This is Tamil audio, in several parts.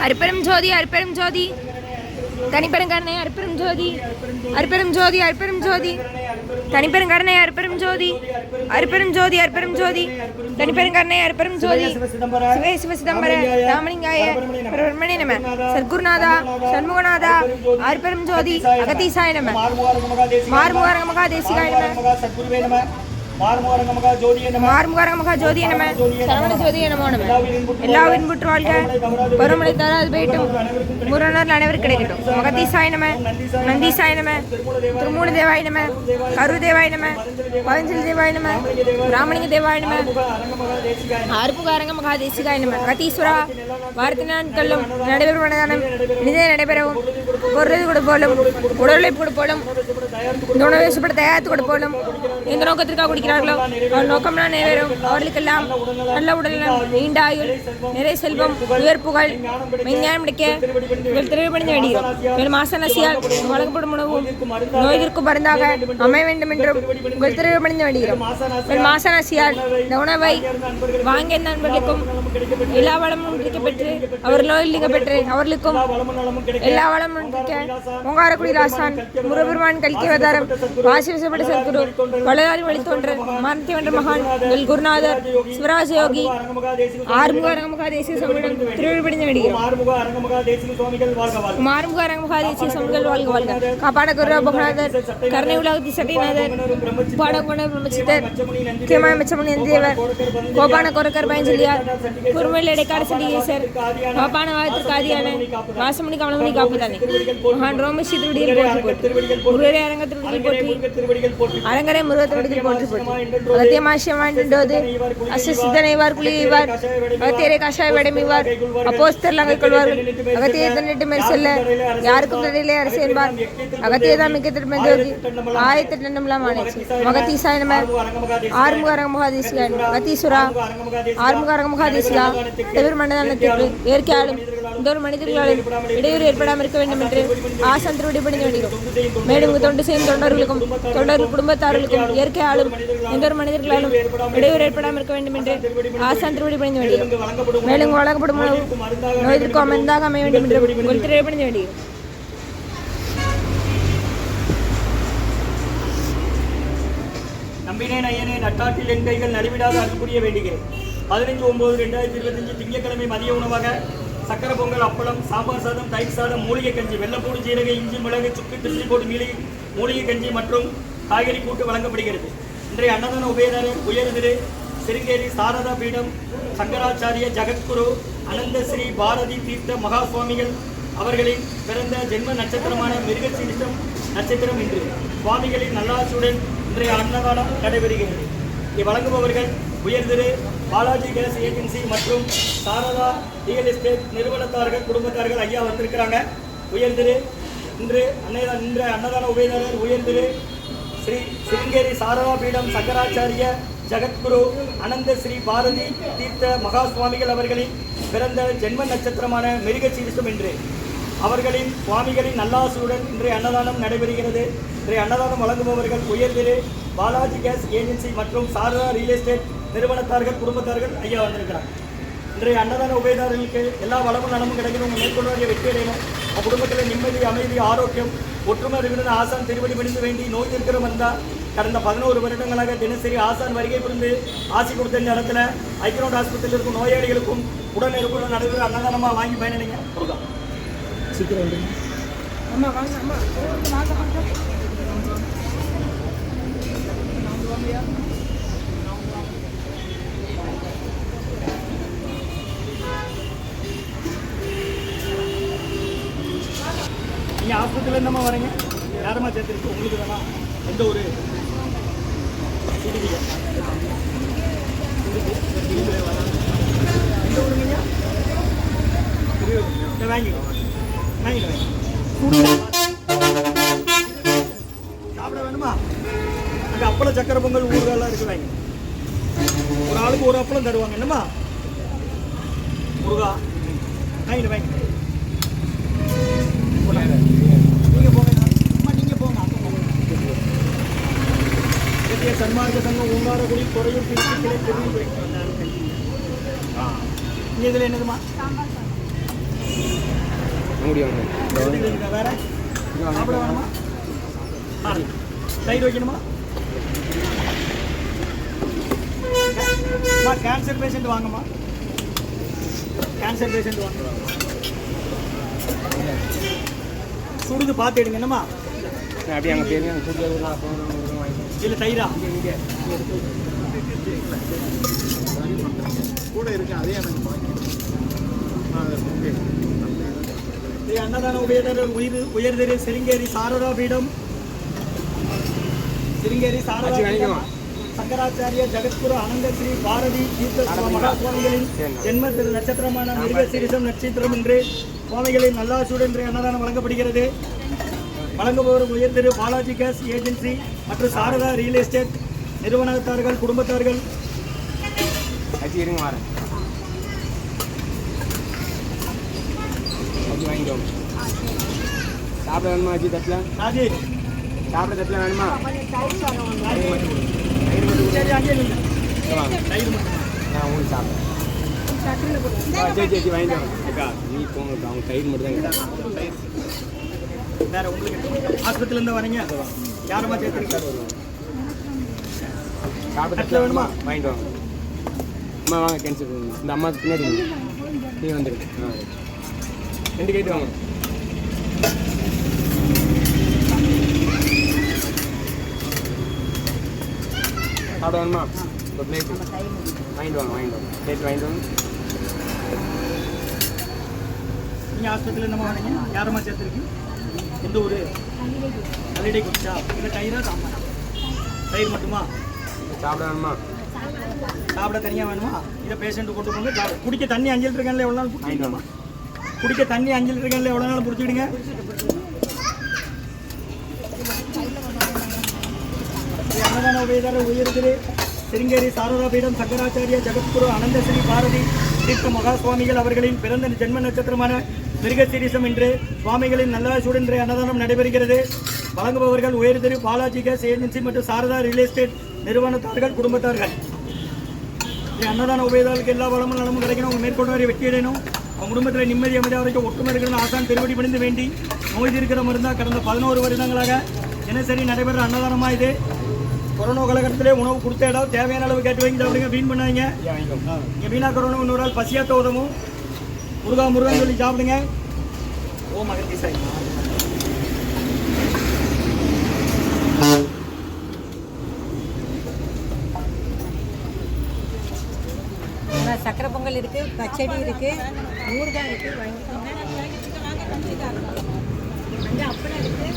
அற்பெரும் ஜோதி அற்பெரும் ஜோதி. தனிப்பெருங்கருணை அற்பெரும் ஜோதி. அற்பெரும் ஜோதி அற்பெரும் ஜோதி. தனிப்பெருங்கருணை அற்பெரும் ஜோதி. அற்பெரும் ஜோதி அற்பெரும் ஜோதி. தனிப்பெருங்கருணை அற்பெரும் ஜோதி. சிவே சிவ சிதம்பர ராமலிங்காய. பிரம்மணி நம. சத்குருநாதா. சண்முகநாதா. அற்பெரும் ஜோதி. அகதீசாய நம. மார்முகாரங்க மகா தேசிகாய நம. சத்குருவே நம மாறுமுகரங்க மகா ஜோதியே நம மார்முகாரங்க மகா ஜோதிய நம சரவண ஜோதிய நமோ நம எல்லா வின்புற்று வாழ்க. பருமலை தராது போயிட்டும் முரணர் அனைவரும் கிடைக்கட்டும். மகதீசாய நம நந்தீசாய நம திருமூல தேவாய நம கரு தேவாய நம பதஞ்சலி தேவாய நம ராமலிங்க தேவாய நம ஆறுப்புகாரங்க மகாதேசிகாய நம அகதீஸ்வரா வாரத்தி நாட்களும் நடைபெறும் மனதானம் இனிதே நடைபெறவும். பொருள் கொடுப்போலும் உடலை கொடுப்போலும் இந்த உணவை சுப்பட தயாரித்து கொடுப்போலும் எந்த நோக்கத்திற்காக குடிக்கிறார்களோ அவர் நோக்கம்னா நிறைவேறும். அவர்களுக்கெல்லாம் நல்ல உடல் நீண்ட ஆயுள் நிறை செல்வம் உயர் புகழ் மெஞ்ஞானம் கிடைக்க இவர்கள் திருவிபடிந்து வேண்டியது. மேலும் ஆசனசியால் வழங்கப்படும் உணவும் நோய்களுக்கு மருந்தாக அமைய வேண்டும் என்றும் உங்கள் திருவிபடிந்து வேண்டுகிறோம் மேலும் ஆசனசியால் இந்த உணவை வாங்கிய நண்பர்களுக்கும் எல்லா வளமும் கிடைக்கப்பெற்று அவர் நோயில் பெற்று அவர்களுக்கும் எல்லா வளமும் கிடைக்க ஓங்காரக்குடி ராசான் முருகபெருமான் கல்கி அவதாரம் வாசி விசப்பட்ட சத்குரு வளதாரி வழித்தோன்றர் தோன்ற வென்ற மகான் எல் குருநாதர் சிவராஜ யோகி ஆறுமுக அரங்கமுகா தேசிய சமூகம் திருவிழிப்படிந்து வேண்டுகிறோம் மாறுமுக அரங்கமகா மாறுமுக அரங்கமுக தேசிய சமூகங்கள் வாழ்க வாழ்க. காப்பாட குரு பகநாதர் கருணை உலகத்தி சட்டிநாதர் பாடகுண பிரம்மச்சித்தர் முக்கியமான மச்சமணி எந்தியவர் கோபான கொரக்கர் பயஞ்சலியார் குறுமையில் இடைக்கால சண்டிகேசர் கோபான வாயத்திற்கு ஆதியான வாசமணி கமலமணி காப்புதானே. மகான் போற்றி முருகரே அரங்க திருடியில் போற்றி அரங்கரே முருக திருடியில் போற்றி போற்றி அகத்தியமாசியமாண்டோது அசிசித்தனைவார் குளியைவார் அகத்தியரை கஷாய வடமைவார் அப்போஸ்தர் லங்கை கொள்வார்கள் அகத்தியை தன்னிட்டு மேல் செல்ல யாருக்கும் தடையிலே அரசு என்பார் அகத்தியை தான் மிக்க திருமதி ஆயிரத்தி ரெண்டுலாம் ஆணைச்சு மகத்தீசாய நம ஆறுமுக அரங்க மகாதேசிகா அகத்தீஸ்வரா ஆறுமுக அரங்க மகாதேசிகா தவிர மண்டலத்திற்கு இயற்கையாலும் இந்த ஒரு மனிதர்களால் இடையூறு ஏற்படாமல் இருக்க வேண்டும் என்று ஆசான் திருவடி பணிந்து வேண்டுகிறோம். மேலும் தொண்டு செய்யும் தொண்டர்களுக்கும் தொண்டர்கள் குடும்பத்தார்களுக்கும் ஆளும் எந்த ஒரு மனிதர்களாலும் இடையூறு ஏற்படாமல் இருக்க வேண்டும் என்று ஆசான் திருவடி பணிந்து வேண்டுகிறோம். மேலும் வழங்கப்படும் உணவு நோய்க்கு அமைந்தாக அமைய வேண்டும் என்று உங்கள் திருவடி பணிந்து வேண்டுகிறோம். நம்பினேன் ஐயனே நட்டாற்றில் என் கைகள் நலிவிடாத அன்புரிய வேண்டுகிறேன். பதினைஞ்சு ஒன்பது ரெண்டாயிரத்தி இருபத்தஞ்சு திங்கட்கிழமை மதிய உணவாக சக்கரை பொங்கல் அப்பளம் சாம்பார் சாதம் தயிர் சாதம் மூலிகை கஞ்சி வெள்ளப்பூடு ஜீரக இஞ்சி மிளகு சுக்கு திருச்சி போட்டு மீளி மூலிகை கஞ்சி மற்றும் காய்கறி கூட்டு வழங்கப்படுகிறது. இன்றைய அன்னதான உபயதாரர் உயர்திரு சிருங்கேரி சாரதா பீடம் சங்கராச்சாரிய ஜெகத்குரு அனந்த ஸ்ரீ பாரதி தீர்த்த மகா சுவாமிகள் அவர்களின் பிறந்த ஜென்ம நட்சத்திரமான மிருகசீரிஷம் நட்சத்திரம் இன்று. சுவாமிகளின் நல்லாட்சியுடன் இன்றைய அன்னதானம் நடைபெறுகிறது. இதை வழங்குபவர்கள் உயர்திரு பாலாஜி கேஸ் ஏஜென்சி மற்றும் சாரதா ரியல் எஸ்டேட் நிறுவனத்தார்கள் குடும்பத்தார்கள் ஐயா வந்திருக்கிறாங்க. உயர்ந்திரு இன்று அன்னைய இன்று அன்னதான உபயதாரர் உயர்ந்திரு ஸ்ரீ சிருங்கேரி சாரதா பீடம் சங்கராச்சாரிய ஜெகத்குரு அனந்த ஸ்ரீ பாரதி தீர்த்த மகா சுவாமிகள் அவர்களின் பிறந்த ஜென்ம நட்சத்திரமான மிருகசீரிஷம் என்று அவர்களின் சுவாமிகளின் நல்லாசுடன் இன்றைய அன்னதானம் நடைபெறுகிறது. இன்றைய அன்னதானம் வழங்குபவர்கள் உயர்ந்திரு பாலாஜி கேஸ் ஏஜென்சி மற்றும் சாரதா ரியல் எஸ்டேட் நிறுவனத்தார்கள் குடும்பத்தார்கள் ஐயா வந்திருக்கிறார். இன்றைய அன்னதான உபயதாரர்களுக்கு எல்லா வளமும் நலமும் கிடைக்கணும். உங்கள் மேற்கொள்வாரிய வெற்றி அடையணும். உங்கள் குடும்பத்தில் நிம்மதி அமைதி ஆரோக்கியம் ஒற்றுமை இருக்கணும்னு ஆசான் திருவடி பணிந்து வேண்டி நோய் இருக்கிற வந்தால் கடந்த பதினோரு வருடங்களாக தினசரி ஆசான் வருகை புரிந்து ஆசி கொடுத்த இந்த இடத்துல ஐக்கிரோட் ஆஸ்பத்திரியில் இருக்கும் நோயாளிகளுக்கும் உடல் இருக்கும் நடைபெற அன்னதானமாக வாங்கி பயனடைங்க கொடுக்கலாம் சீக்கிரம் வந்துடுங்க நீங்கள் ஆஸ்பத்திரியில் என்னம்மா வரீங்க? யாரம்மா சேர்த்துருக்கு? உங்களுக்கு வேணாம் எந்த ஒரு சிறுவியா எந்த ஊருங்க வாங்கிக்கோ. வாங்கிக்கோ சாப்பிட வேணுமா? அங்கே அப்பளம் சக்கரை பொங்கல் ஊர்களெல்லாம் இருக்கு வாங்கி ஒரு ஆளுக்கு ஒரு அப்பளம் தருவாங்க. என்னம்மா? முருகா வாங்கிட்டு வாங்கிட்டு நீங்கள் போங்க அம்மா நீங்கள் போங்க அப்பா போங்க. இந்திய சன்மார்க்க சங்கம் ஊங்காரக்குடி குறையும் பிரித்து கிளை இங்கே இதில் என்னதுமா. வேற? சாப்பிட வேணுமா. தயிர் வைக்கணுமா? கேன்சர் பேஷண்ட் வாங்கம்மா. கேன்சர் பேஷண்ட் வாங்க. சுடுது பார்த்து எடுங்க என்னம்மா? அப்படியே அங்கே பேருங்க இல்லை தயிரா? கூட இருக்கு அதே எனக்கு பாக்கி அன்னதான உபயதர உயிர் உயர்திரு சிருங்கேரி சாரதா பீடம். சிருங்கேரி சாரதா பீடம். சங்கராச்சாரிய ஜெகத்குரு அனந்த ஸ்ரீ பாரதி தீர்த்த சுவா- மகா. சுவாமிகளின் ஜென்ம திரு நட்சத்திரமான மிருகசீரிசம் நட்சத்திரம் என்று சுவாமிகளின் நல்லாசூடு என்று அன்னதானம் வழங்கப்படுகிறது. வழங்குபவர் உயர் திரு பாலாஜி கேஸ் ஏஜென்சி. மற்றும் சாரதா ரியல் எஸ்டேட் நிறுவனத்தார்கள் குடும்பத்தார்கள். சாப்பிட வேணுமா அச்சு தட்டில்? ராஜி சாப்பிட தட்டில் வேணுமா? நான் உங்களுக்கு சாப்பிட்றேன். சரி வாங்கிக்கோங்க அக்கா நீ போங்க. அவங்க தயிர் மட்டும் தான் வேற உங்களுக்கு ஆஸ்பத்திரில இருந்து வரீங்க? யாரமா சேர்த்துருக்கீங்க தட்டில் வேணுமா? வாங்கிட்டு வாங்க. அம்மா வாங்க கேன்சல் பண்ணுங்க. இந்த அம்மா பின்னாடி. நீ வந்துடுங்க ஆ ரெண்டு கேட்டு வாங்க. சாப்பிட வேணுமா? ஒரு பிளேட் வாங்கிட்டு வாங்க வாங்கிட்டு வாங்க. பிளேட் வாங்கிட்டு வாங்க. நீங்க ஆஸ்பத்திரில இருந்து வரீங்க யாரமா சேர்த்துருக்கீங்க எந்த ஊரு. கல்லிடை குடிச்சா இல்லை தயிரா சாம்பாரா? தயிர் மட்டுமா? சாப்பிட வேணுமா? சாப்பிட தனியா வேணுமா? இதை பேஷண்ட் கொண்டு போங்க. சாப்பிட குடிக்க தண்ணி அஞ்சல் இருக்கேன்ல எவ்வளோ நாள் வாங்க குடிக்க தண்ணி அஞ்சல் இருக்கேன்ல எவ்வளோ நாள் பிடிச்சிடுங்க அன்னதான உபயதார உயர்திரு சிருங்கேரி சாரதா பீடம் சங்கராச்சாரிய ஜெகத்குரு அனந்த ஸ்ரீ பாரதி தீர்த்த மகா சுவாமிகள் அவர்களின் பிறந்த ஜென்ம நட்சத்திரமான மிருகசீரிசம் என்று சுவாமிகளின் நல்லாசூடு இன்றைய அன்னதானம் நடைபெறுகிறது. வழங்குபவர்கள் உயர்திரு பாலாஜி கேஸ் ஏஜென்சி மற்றும் சாரதா ரியல் எஸ்டேட் நிறுவனத்தார்கள் குடும்பத்தார்கள். அன்னதான உபயோகாலுக்கு எல்லா வளமும் நலமும் கிடைக்கணும். உங்க மேற்கொண்டு வரை வெற்றி அடையணும். உங்க குடும்பத்தில் நிம்மதி அமைதியாக வரைக்கும் ஒற்றுமை இருக்கணும் ஆசான் திருவடி பணிந்து வேண்டி நோய் இருக்கிற மருந்தா கடந்த பதினோரு வருடங்களாக தினசரி நடைபெற அன்னதானமா இது. கொரோனா காலகட்டத்திலே உணவு கொடுத்த இடம். தேவையான அளவு கேட்டு வாங்கி. சாப்பிடுங்க வீண் பண்ணாதீங்க. ஐயா வாங்கிக்கோங்க இங்கே வீணா கொரோனா இன்னொரு ஆள் பசியாத்த உதவும் முருகா முருகன் சொல்லி சாப்பிடுங்க. ஓ மகத்தி சாய். சக்கரை பொங்கல் இருக்கு பச்சடி இருக்கு ஊறுகாய் இருக்கு வாங்கிக்கோங்க அப்பளம் இருக்கு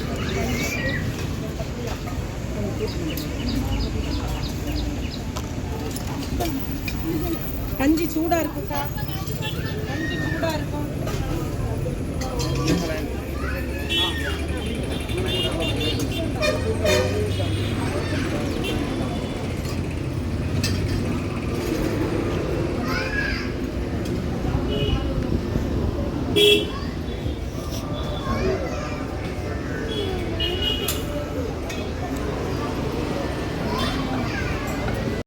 கஞ்சி சூடா இருக்குக்கா. கஞ்சி